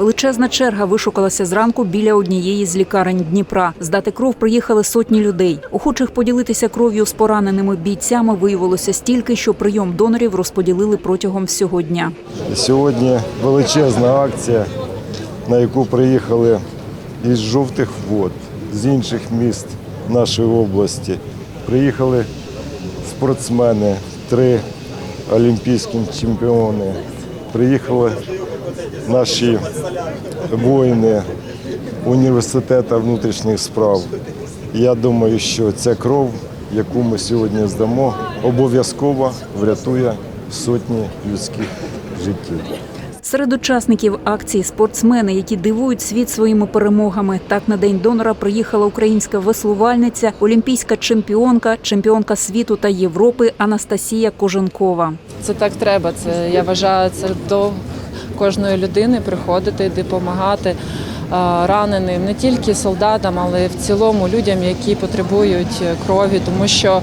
Величезна черга вишукалася зранку біля однієї з лікарень Дніпра. Здати кров приїхали сотні людей. Охочих поділитися кров'ю з пораненими бійцями виявилося стільки, що прийом донорів розподілили протягом всього дня. Сьогодні величезна акція, на яку приїхали із жовтих вод, з інших міст нашої області. Приїхали спортсмени, три олімпійські чемпіони. Приїхали наші воїни університету внутрішніх справ. Я думаю, що ця кров, яку ми сьогодні здамо, обов'язково врятує сотні людських життів. Серед учасників акції спортсмени, які дивують світ своїми перемогами. Так на день донора приїхала українська веслувальниця, олімпійська чемпіонка, чемпіонка світу та Європи Анастасія Коженкова. Це так треба. Це я вважаю, це до кожної людини приходити, допомагати раненим, не тільки солдатам, але й в цілому людям, які потребують е, крові, тому що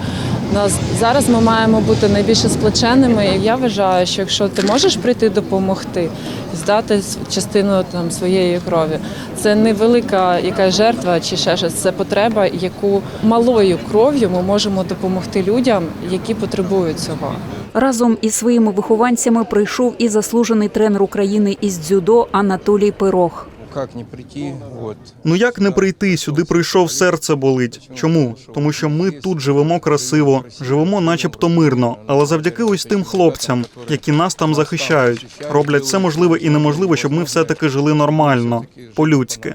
нас зараз ми маємо бути найбільше сплеченими. І я вважаю, що якщо ти можеш прийти допомогти, здати частину там своєї крові, це невелика якась жертва чи ще щось. Це потреба, яку малою кров'ю ми можемо допомогти людям, які потребують цього. Разом із своїми вихованцями прийшов і заслужений тренер України із дзюдо Анатолій Пирог. Как не прийти? Вот. Ну як не прийти? Сюди прийшов, серце болить. Чому? Тому що ми тут живемо красиво, живемо, начебто мирно, але завдяки ось тим хлопцям, які нас там захищають, роблять все можливе і неможливе, щоб ми все таки жили нормально, по-людськи.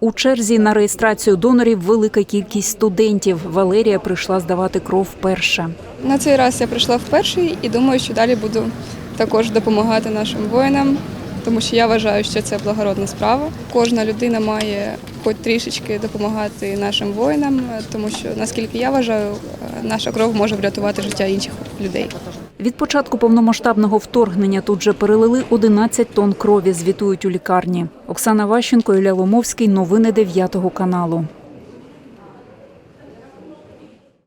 У черзі на реєстрацію донорів велика кількість студентів. Валерія прийшла здавати кров вперше. На цей раз я прийшла вперше і думаю, що далі буду також допомагати нашим воїнам, тому що я вважаю, що це благородна справа. Кожна людина має хоч трішечки допомагати нашим воїнам, тому що наскільки я вважаю, наша кров може врятувати життя інших людей. Від початку повномасштабного вторгнення тут же перелили 11 тонн крові. Звітують у лікарні. Оксана Ващенко, Ілля Ломовський. Новини 9 каналу.